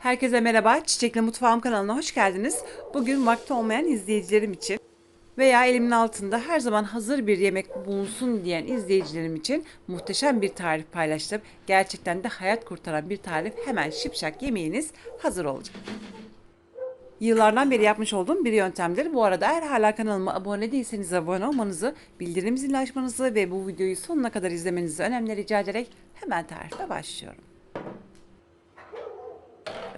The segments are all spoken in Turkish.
Herkese merhaba. Çiçekli Mutfağım kanalına hoş geldiniz. Bugün vakti olmayan izleyicilerim için veya elimin altında her zaman hazır bir yemek bulunsun diyen izleyicilerim için muhteşem bir tarif paylaştım. Gerçekten de hayat kurtaran bir tarif. Hemen şipşak yemeğiniz hazır olacak. Yıllardan beri yapmış olduğum bir yöntemdir. Bu arada eğer hala kanalıma abone değilseniz abone olmanızı, bildirim zilini açmanızı ve bu videoyu sonuna kadar izlemenizi önemli rica ederek hemen tarife başlıyorum.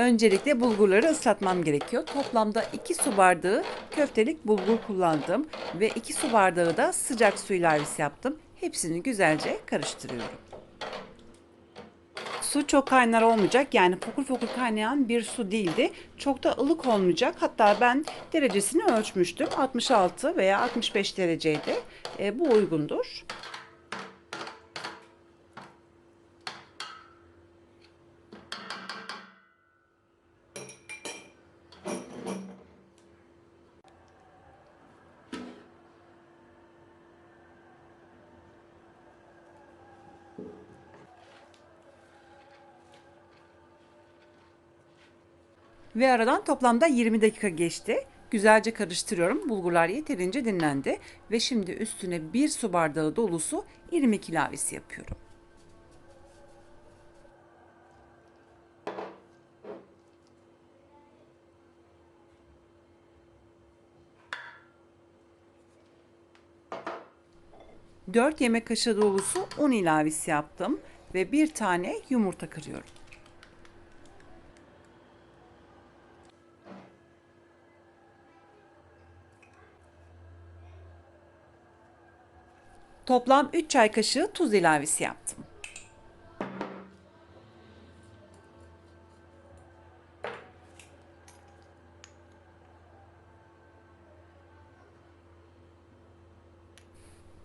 Öncelikle bulgurları ıslatmam gerekiyor. Toplamda 2 su bardağı köftelik bulgur kullandım ve 2 su bardağı da sıcak su ilavesi yaptım. Hepsini güzelce karıştırıyorum. Su çok kaynar olmayacak yani fokur fokur kaynayan bir su değildi. Çok da ılık olmayacak. Hatta ben derecesini ölçmüştüm. 66 veya 65 dereceydi. E, bu uygundur. Ve aradan toplamda 20 dakika geçti. Güzelce karıştırıyorum. Bulgurlar yeterince dinlendi. Ve şimdi üstüne bir su bardağı dolusu irmik ilavesi yapıyorum. Dört yemek kaşığı dolusu un ilavesi yaptım ve bir tane yumurta kırıyorum. Toplam 3 çay kaşığı tuz ilavesi yaptım.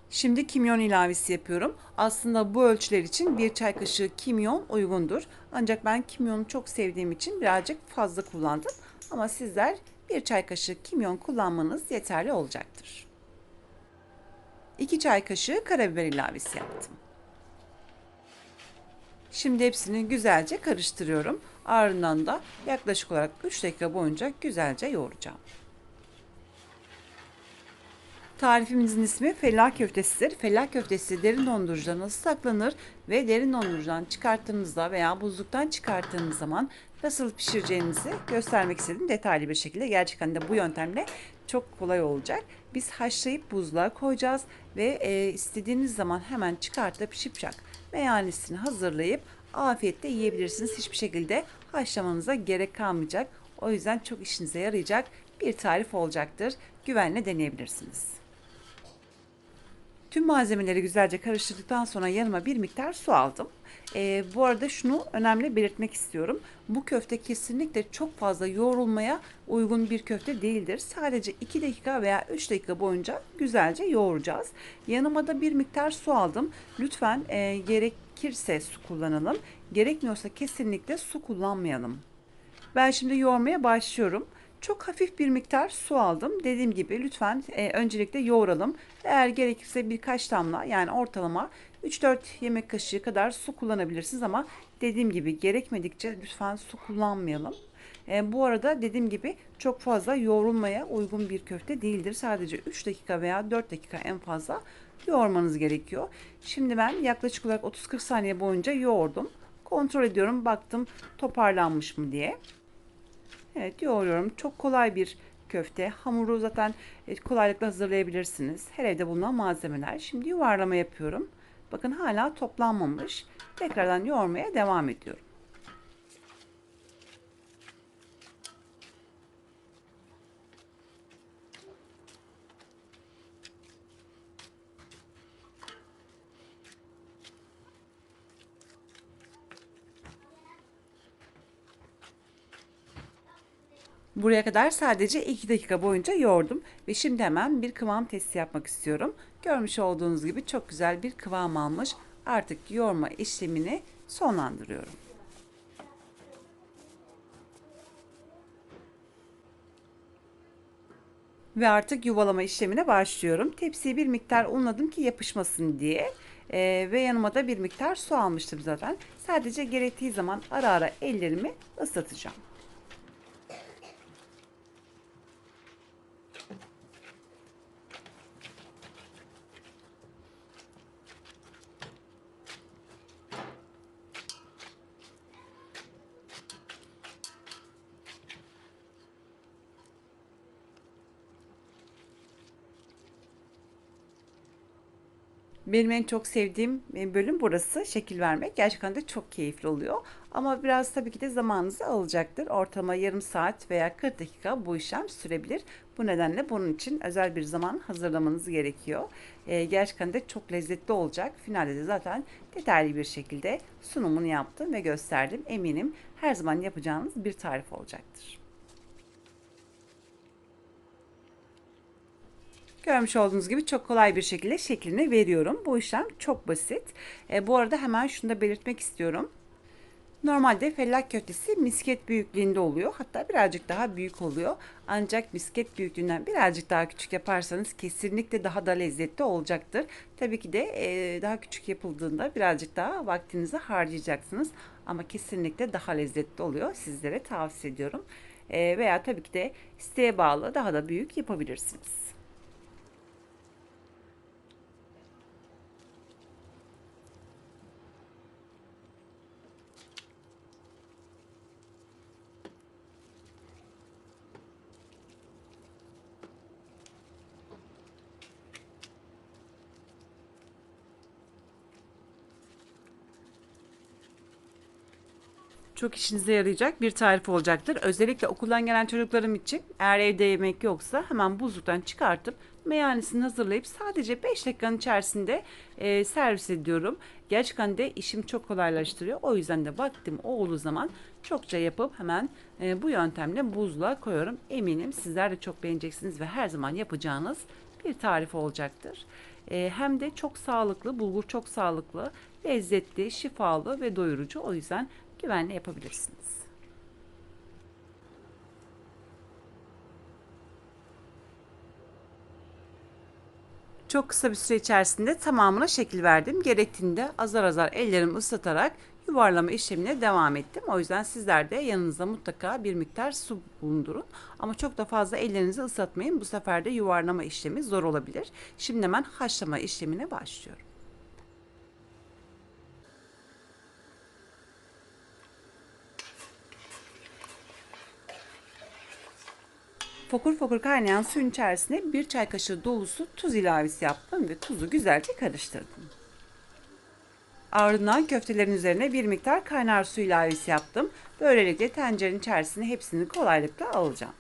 Şimdi kimyon ilavesi yapıyorum. Aslında bu ölçüler için bir çay kaşığı kimyon uygundur. Ancak ben kimyonu çok sevdiğim için birazcık fazla kullandım. Ama sizler bir çay kaşığı kimyon kullanmanız yeterli olacaktır. 2 çay kaşığı karabiber ilavesi yaptım. Şimdi hepsini güzelce karıştırıyorum. Ardından da yaklaşık olarak 3 dakika boyunca güzelce yoğuracağım. Tarifimizin ismi fellah köftesidir. Fellah köftesi derin dondurucuda nasıl saklanır ve derin dondurucudan çıkarttığınızda veya buzluktan çıkarttığınız zaman nasıl pişireceğinizi göstermek istedim detaylı bir şekilde. Gerçekten de bu yöntemle çok kolay olacak. Biz haşlayıp buzluğa koyacağız ve e, istediğiniz zaman hemen çıkartıp şipşak meyanesini hazırlayıp afiyetle yiyebilirsiniz. Hiçbir şekilde haşlamanıza gerek kalmayacak. O yüzden çok işinize yarayacak bir tarif olacaktır. Güvenle deneyebilirsiniz. Tüm malzemeleri güzelce karıştırdıktan sonra yanıma bir miktar su aldım. Ee, bu arada şunu önemli belirtmek istiyorum. Bu köfte kesinlikle çok fazla yoğrulmaya uygun bir köfte değildir. Sadece 2 dakika veya 3 dakika boyunca güzelce yoğuracağız. Yanıma da bir miktar su aldım. Lütfen e, gerekirse su kullanalım. Gerekmiyorsa kesinlikle su kullanmayalım. Ben şimdi yoğurmaya başlıyorum. Çok hafif bir miktar su aldım. Dediğim gibi lütfen e, öncelikle yoğuralım. Eğer gerekirse birkaç damla yani ortalama 3-4 yemek kaşığı kadar su kullanabilirsiniz ama dediğim gibi gerekmedikçe lütfen su kullanmayalım. E, bu arada dediğim gibi çok fazla yoğrulmaya uygun bir köfte değildir. Sadece 3 dakika veya 4 dakika en fazla yoğurmanız gerekiyor. Şimdi ben yaklaşık olarak 30-40 saniye boyunca yoğurdum. Kontrol ediyorum baktım toparlanmış mı diye. Evet yoğuruyorum. Çok kolay bir köfte. Hamuru zaten e, kolaylıkla hazırlayabilirsiniz. Her evde bulunan malzemeler. Şimdi yuvarlama yapıyorum. Bakın hala toplanmamış. Tekrardan yoğurmaya devam ediyorum. Buraya kadar sadece 2 dakika boyunca yoğurdum ve şimdi hemen bir kıvam testi yapmak istiyorum. Görmüş olduğunuz gibi çok güzel bir kıvam almış. Artık yoğurma işlemini sonlandırıyorum. Ve artık yuvalama işlemine başlıyorum. Tepsiyi bir miktar unladım ki yapışmasın diye. Ee, ve yanıma da bir miktar su almıştım zaten. Sadece gerektiği zaman ara ara ellerimi ıslatacağım. Benim en çok sevdiğim e, bölüm burası. Şekil vermek. Gerçekten de çok keyifli oluyor. Ama biraz tabii ki de zamanınızı alacaktır. Ortalama yarım saat veya 40 dakika bu işlem sürebilir. Bu nedenle bunun için özel bir zaman hazırlamanız gerekiyor. Ee, gerçekten de çok lezzetli olacak. Finalde de zaten detaylı bir şekilde sunumunu yaptım ve gösterdim. Eminim her zaman yapacağınız bir tarif olacaktır. Görmüş olduğunuz gibi çok kolay bir şekilde şeklini veriyorum. Bu işlem çok basit. E, bu arada hemen şunu da belirtmek istiyorum. Normalde fellah köftesi misket büyüklüğünde oluyor. Hatta birazcık daha büyük oluyor. Ancak misket büyüklüğünden birazcık daha küçük yaparsanız kesinlikle daha da lezzetli olacaktır. Tabii ki de e, daha küçük yapıldığında birazcık daha vaktinizi harcayacaksınız. Ama kesinlikle daha lezzetli oluyor. Sizlere tavsiye ediyorum. E, veya tabii ki de isteğe bağlı daha da büyük yapabilirsiniz. Çok işinize yarayacak bir tarif olacaktır. Özellikle okuldan gelen çocuklarım için eğer evde yemek yoksa hemen buzluktan çıkartıp meyanesini hazırlayıp sadece 5 dakikanın içerisinde e, servis ediyorum. Gerçekten de işim çok kolaylaştırıyor. O yüzden de vaktim olduğu zaman çokça yapıp hemen e, bu yöntemle buzluğa koyuyorum. Eminim sizler de çok beğeneceksiniz ve her zaman yapacağınız bir tarif olacaktır. E, hem de çok sağlıklı, bulgur çok sağlıklı, lezzetli, şifalı ve doyurucu. O yüzden güvenle yapabilirsiniz. Çok kısa bir süre içerisinde tamamına şekil verdim. Gerektiğinde azar azar ellerimi ıslatarak yuvarlama işlemine devam ettim. O yüzden sizler de yanınızda mutlaka bir miktar su bulundurun. Ama çok da fazla ellerinizi ıslatmayın. Bu sefer de yuvarlama işlemi zor olabilir. Şimdi hemen haşlama işlemine başlıyorum. Fokur fokur kaynayan suyun içerisine bir çay kaşığı dolusu tuz ilavesi yaptım ve tuzu güzelce karıştırdım. Ardından köftelerin üzerine bir miktar kaynar su ilavesi yaptım. Böylelikle tencerenin içerisine hepsini kolaylıkla alacağım.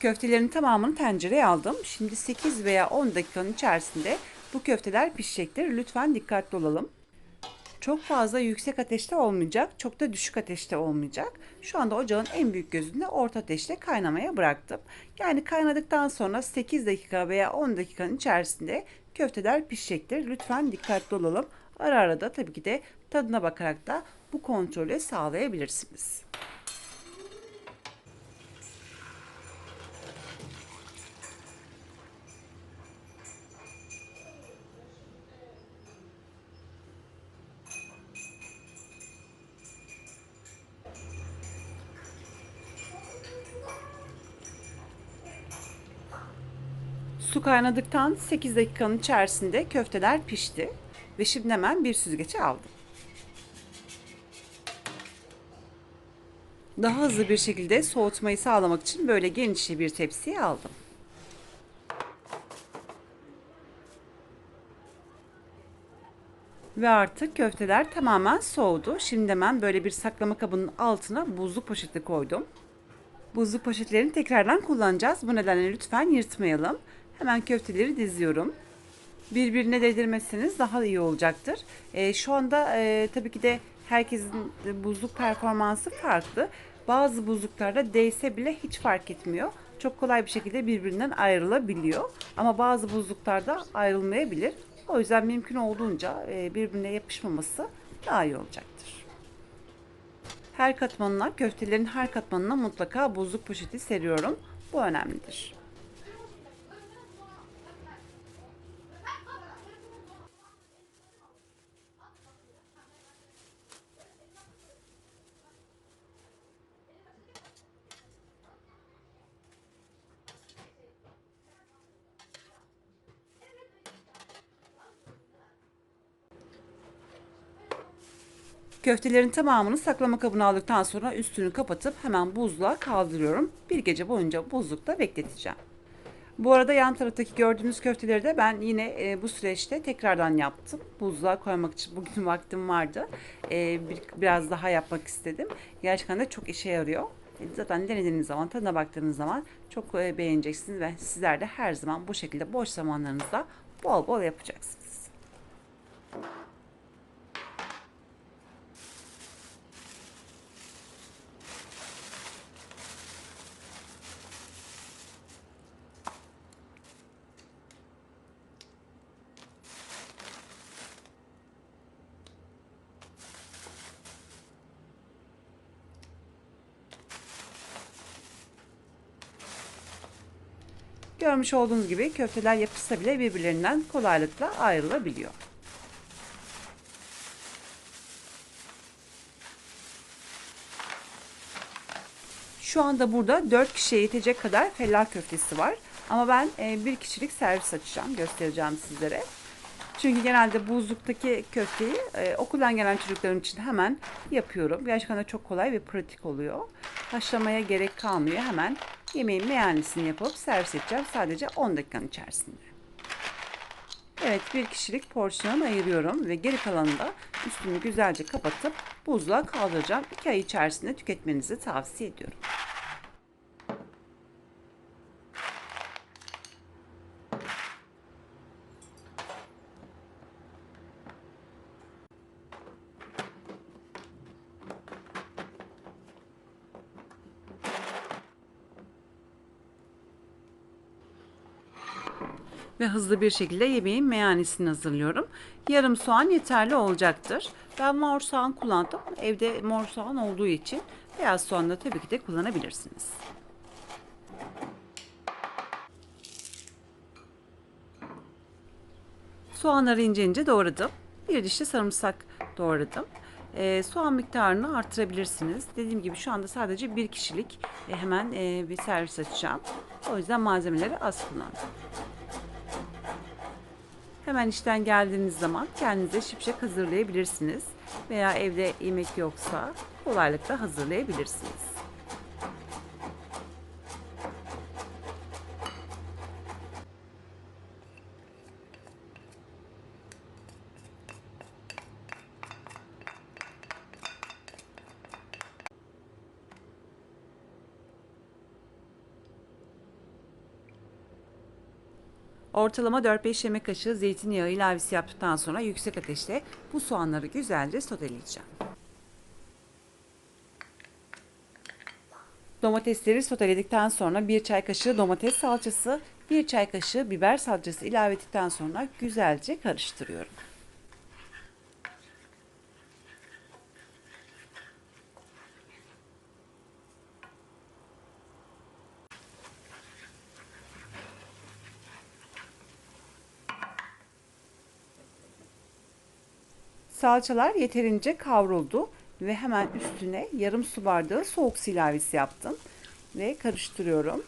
Köftelerin tamamını tencereye aldım. Şimdi 8 veya 10 dakikanın içerisinde bu köfteler pişecektir. Lütfen dikkatli olalım. Çok fazla yüksek ateşte olmayacak, çok da düşük ateşte olmayacak. Şu anda ocağın en büyük gözünde orta ateşte kaynamaya bıraktım. Yani kaynadıktan sonra 8 dakika veya 10 dakikanın içerisinde köfteler pişecektir. Lütfen dikkatli olalım. Ara ara da tabii ki de tadına bakarak da bu kontrolü sağlayabilirsiniz. Su kaynadıktan 8 dakikanın içerisinde köfteler pişti ve şimdi hemen bir süzgece aldım. Daha hızlı bir şekilde soğutmayı sağlamak için böyle geniş bir tepsiye aldım. Ve artık köfteler tamamen soğudu. Şimdi hemen böyle bir saklama kabının altına buzluk poşeti koydum. Buzluk poşetlerini tekrardan kullanacağız. Bu nedenle lütfen yırtmayalım. Hemen köfteleri diziyorum. Birbirine değdirmezseniz daha iyi olacaktır. E, şu anda e, tabii ki de herkesin buzluk performansı farklı. Bazı buzluklarda değse bile hiç fark etmiyor. Çok kolay bir şekilde birbirinden ayrılabiliyor. Ama bazı buzluklarda ayrılmayabilir. O yüzden mümkün olduğunca e, birbirine yapışmaması daha iyi olacaktır. Her katmanına, köftelerin her katmanına mutlaka buzluk poşeti seriyorum. Bu önemlidir. Köftelerin tamamını saklama kabına aldıktan sonra üstünü kapatıp hemen buzluğa kaldırıyorum. Bir gece boyunca buzlukta bekleteceğim. Bu arada yan taraftaki gördüğünüz köfteleri de ben yine e, bu süreçte tekrardan yaptım. Buzluğa koymak için bugün vaktim vardı. E, bir, biraz daha yapmak istedim. Gerçekten de çok işe yarıyor. E, zaten denediğiniz zaman, tadına baktığınız zaman çok e, beğeneceksiniz ve sizler de her zaman bu şekilde boş zamanlarınızda bol bol yapacaksınız. Görmüş olduğunuz gibi köfteler yapışsa bile birbirlerinden kolaylıkla ayrılabiliyor. Şu anda burada 4 kişiye yetecek kadar fellah köftesi var. Ama ben e, bir kişilik servis açacağım, göstereceğim sizlere. Çünkü genelde buzluktaki köfteyi e, okuldan gelen çocuklarım için hemen yapıyorum. Gerçekten de çok kolay ve pratik oluyor. Haşlamaya gerek kalmıyor. Hemen yemeğin meyanesini yapıp servis edeceğim sadece 10 dakikanın içerisinde. Evet bir kişilik porsiyon ayırıyorum ve geri kalanını da üstünü güzelce kapatıp buzluğa kaldıracağım. 2 ay içerisinde tüketmenizi tavsiye ediyorum. Hızlı bir şekilde yemeğin meyanesini hazırlıyorum. Yarım soğan yeterli olacaktır. Ben mor soğan kullandım. Evde mor soğan olduğu için beyaz soğan da tabii ki de kullanabilirsiniz. Soğanları ince ince doğradım. Bir dişli sarımsak doğradım. E, soğan miktarını artırabilirsiniz. Dediğim gibi şu anda sadece bir kişilik e, hemen e, bir servis açacağım. O yüzden malzemeleri az kullandım. Hemen işten geldiğiniz zaman kendinize şipşak hazırlayabilirsiniz. Veya evde yemek yoksa kolaylıkla hazırlayabilirsiniz. Ortalama 4-5 yemek kaşığı zeytinyağı ilavesi yaptıktan sonra yüksek ateşte bu soğanları güzelce soteleyeceğim. Domatesleri soteledikten sonra 1 çay kaşığı domates salçası, 1 çay kaşığı biber salçası ilave ettikten sonra güzelce karıştırıyorum. Salçalar yeterince kavruldu ve hemen üstüne yarım su bardağı soğuk su ilavesi yaptım ve karıştırıyorum.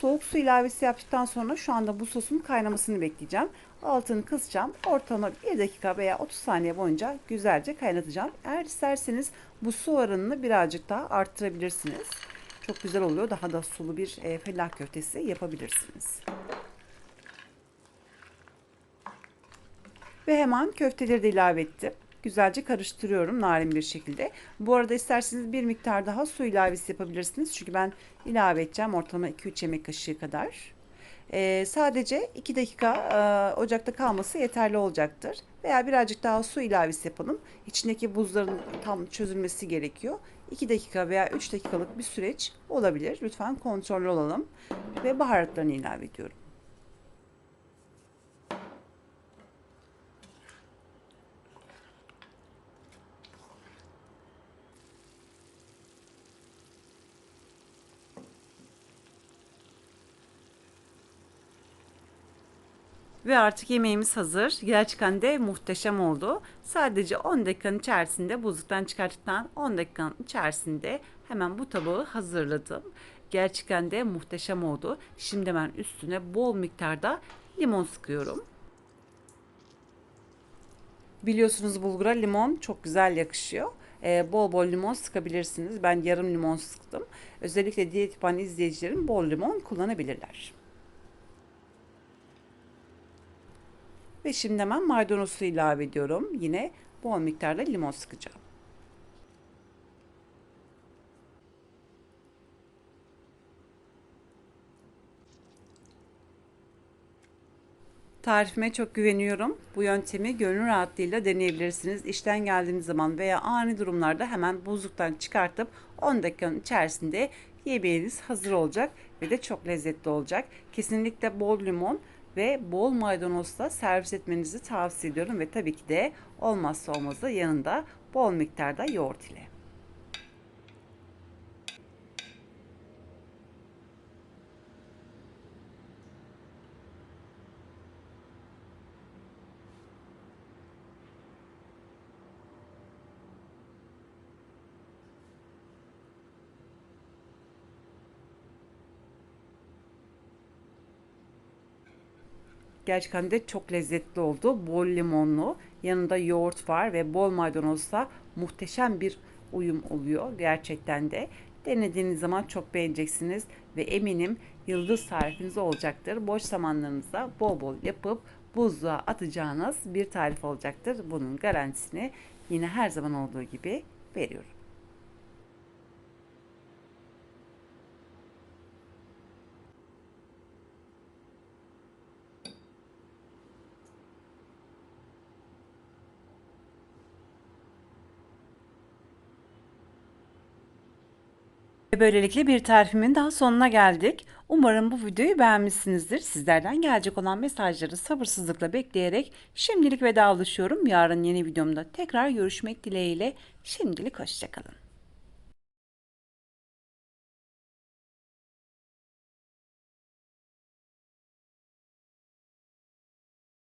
Soğuk su ilavesi yaptıktan sonra şu anda bu sosun kaynamasını bekleyeceğim. Altını kısacağım. Ortalama 1 dakika veya 30 saniye boyunca güzelce kaynatacağım. Eğer isterseniz bu su oranını birazcık daha arttırabilirsiniz. Çok güzel oluyor. Daha da sulu bir e, fellah köftesi yapabilirsiniz. Ve hemen köfteleri de ilave ettim. Güzelce karıştırıyorum narin bir şekilde. Bu arada isterseniz bir miktar daha su ilavesi yapabilirsiniz. Çünkü ben ilave edeceğim ortalama 2-3 yemek kaşığı kadar. Ee, sadece 2 dakika e, ocakta kalması yeterli olacaktır. Veya birazcık daha su ilavesi yapalım. İçindeki buzların tam çözülmesi gerekiyor. 2 dakika veya 3 dakikalık bir süreç olabilir. Lütfen kontrollü olalım. Ve baharatlarını ilave ediyorum. Ve artık yemeğimiz hazır. Gerçekten de muhteşem oldu. Sadece 10 dakikanın içerisinde buzluktan çıkarttıktan 10 dakikanın içerisinde hemen bu tabağı hazırladım. Gerçekten de muhteşem oldu. Şimdi ben üstüne bol miktarda limon sıkıyorum. Biliyorsunuz bulgura limon çok güzel yakışıyor. Ee, bol bol limon sıkabilirsiniz. Ben yarım limon sıktım. Özellikle diyet yapan izleyicilerim bol limon kullanabilirler. Ve şimdi hemen maydanozu ilave ediyorum. Yine bol miktarda limon sıkacağım. Tarifime çok güveniyorum. Bu yöntemi gönül rahatlığıyla deneyebilirsiniz. İşten geldiğiniz zaman veya ani durumlarda hemen buzluktan çıkartıp 10 dakikanın içerisinde yemeğiniz hazır olacak ve de çok lezzetli olacak. Kesinlikle bol limon ve bol maydanozla servis etmenizi tavsiye ediyorum ve tabii ki de olmazsa olmazı yanında bol miktarda yoğurt ile. Gerçekten de çok lezzetli oldu. Bol limonlu, yanında yoğurt var ve bol maydanozla muhteşem bir uyum oluyor gerçekten de. Denediğiniz zaman çok beğeneceksiniz ve eminim yıldız tarifiniz olacaktır. Boş zamanlarınızda bol bol yapıp buzluğa atacağınız bir tarif olacaktır. Bunun garantisini yine her zaman olduğu gibi veriyorum. Böylelikle bir tarifimin daha sonuna geldik. Umarım bu videoyu beğenmişsinizdir. Sizlerden gelecek olan mesajları sabırsızlıkla bekleyerek şimdilik vedalaşıyorum. Yarın yeni videomda tekrar görüşmek dileğiyle. Şimdilik hoşçakalın.